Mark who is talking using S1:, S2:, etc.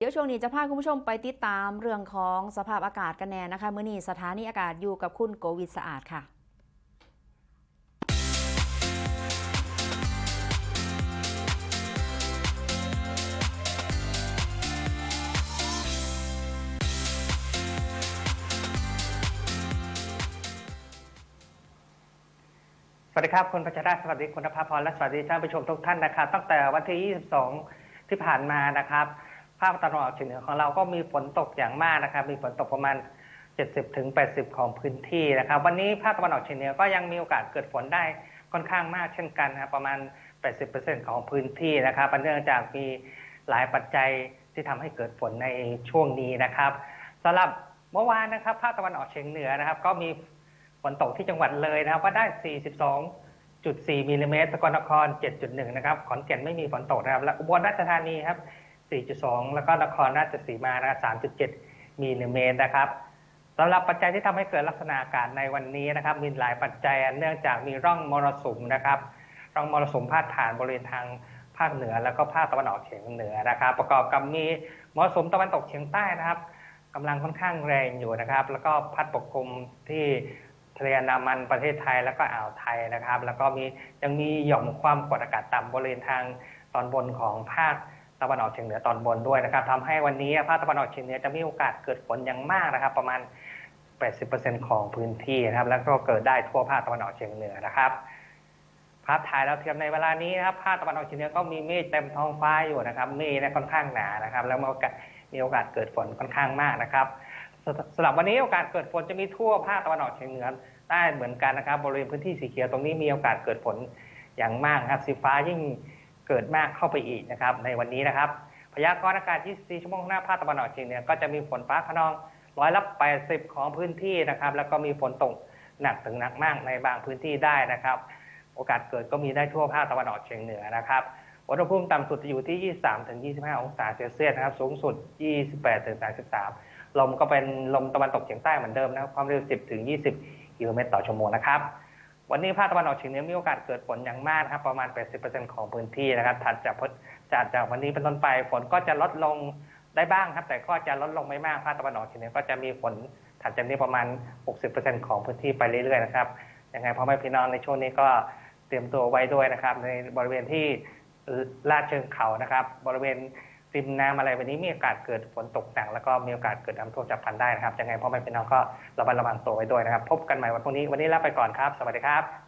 S1: เดี๋ยวช่วงนี้จะพาคุณผู้ชมไปติดตามเรื่องของสภาพอากาศกันแน่นะคะเมื่อนี้สถานีอากาศอยู่กับคุณโกวิทสะอาดค่ะ
S2: สวัสดีครับคุณพัชราสวัสดีคุณนภาพรและสวัสดีท่านผู้ชมทุกท่านนะครับตั้งแต่วันที่ 22 ที่ผ่านมานะครับ ภาคตะวันออกเฉียงเหนือของเราก็มีฝนตกอย่างมากนะครับ มีฝนตกประมาณ 70ถึง80 ของพื้นที่นะครับ วันนี้ภาคตะวันออกเฉียงเหนือก็ยังมีโอกาสเกิดฝนได้ค่อนข้างมากเช่นกันนะครับประมาณ 80%ของพื้นที่นะครับเนื่องจากมีหลายปัจจัยที่ทำให้เกิดฝนในช่วงนี้นะครับสำหรับเมื่อวานนะครับภาคตะวันออกเฉียงเหนือนะครับ ก็มีฝนตกที่จังหวัดเลยนะครับว่าได้ 42.4มิลลิเมตรสกลนคร 7.1 นะครับ ขอนแก่นไม่มีฝนตกนะครับ และอุบลราชธานีครับ 4.2 แล้วก็นครราชสีมานะครับ3.7 มิลลิเมตรนะครับสำหรับปัจจัยที่ทำให้เกิดลักษณะอากาศในวันนี้นะครับ มีหลายปัจจัยเนื่องจากมีร่องมรสุมนะครับ ร่องมรสุมพาดผ่านบริเวณทางภาคเหนือ แล้วก็ภาคตะวันออกเฉียงเหนือนะครับ ประกอบกับมีมรสุมตะวันตกเฉียงใต้นะครับกำลังค่อนข้างแรงอยู่นะครับ แล้วก็พัดปกคลุมที่ทะเลอันดามันประเทศไทยแล้วก็อ่าวไทยนะครับ แล้วก็มียังมีหย่อมความกดอากาศต่ำบริเวณทางตอนบนของภาค ตะวันออกเฉียงเหนือตอนบนด้วยนะครับทำให้วันนี้ภาคตะวันออกเฉียงเหนือจะมีโอกาสเกิดฝนอย่างมากนะครับ ประมาณ 80%ของพื้นที่นะครับ แล้วก็เกิดได้ทั่วภาคตะวันออกเฉียงเหนือนะครับภาพถ่ายดาวเทียมในเวลานี้นะครับภาคตะวันออกเฉียงเหนือก็มีเมฆเต็มท้องฟ้าอยู่นะครับเมฆเนี่ยค่อนข้างหนานะครับ แล้วมีโอกาสมีโอกาสเกิดฝนค่อนข้างมากนะครับสำหรับวันนี้โอกาสเกิดฝนจะมีทั่วภาคตะวันออกเฉียงเหนือได้เหมือนกันนะครับ บริเวณพื้นที่สีเขียวตรงนี้มีโอกาสเกิดฝนอย่างมากนะครับสีฟ้ายิ่ง เกิดมากเข้าไปอีกนะครับ ในวันนี้นะครับ พยากรณ์อากาศ 24 ชั่วโมงหน้าภาคตะวันออกเฉียงเหนือก็จะมีฝนฟ้าขนองร้อยละ 80 ของพื้นที่นะครับ แล้วก็มีฝนตกหนักถึงหนักมากในบางพื้นที่ได้นะครับ โอกาสเกิดก็มีได้ทั่วภาคตะวันออกเฉียงเหนือนะครับอุณหภูมิต่ำสุดจะอยู่ที่ 23-25 องศาเซลเซียสนะครับ สูงสุด 28-33 ลมก็เป็นลมตะวันตกเฉียงใต้เหมือนเดิมนะครับ ความเร็ว 10-20 กิโลเมตรต่อชั่วโมงนะครับ วันนี้ภาคตะวันออกเฉียงเหนือมีโอกาสเกิดฝนอย่างมากนะครับ ประมาณ 80%ของพื้นที่นะครับถัดจากจากจากวันนี้เป็นต้นไปฝนก็จะลดลงได้บ้างครับ แต่ก็จะลดลงไม่มากภาคตะวันออกเฉียงเหนือก็จะมีฝนถัดจากนี้ประมาณ 60%ของพื้นที่ไปเรื่อยๆนะครับยังไงพ่อแม่พี่น้องในช่วงนี้ก็เตรียมตัวไว้ด้วยนะครับ ในบริเวณที่ลาดเชิงเขานะครับ บริเวณ ริมน้ำอะไรแบบนี้มีโอกาสเกิดฝนตกหนักแล้วก็มีโอกาสเกิดน้ำท่วมฉับพลันได้นะครับยังไงพ่อแม่พี่น้องก็ระมัดระวังตัวไว้ด้วยนะครับ พบกันใหม่วันพรุ่งนี้วันนี้ลาไปก่อนครับ สวัสดีครับ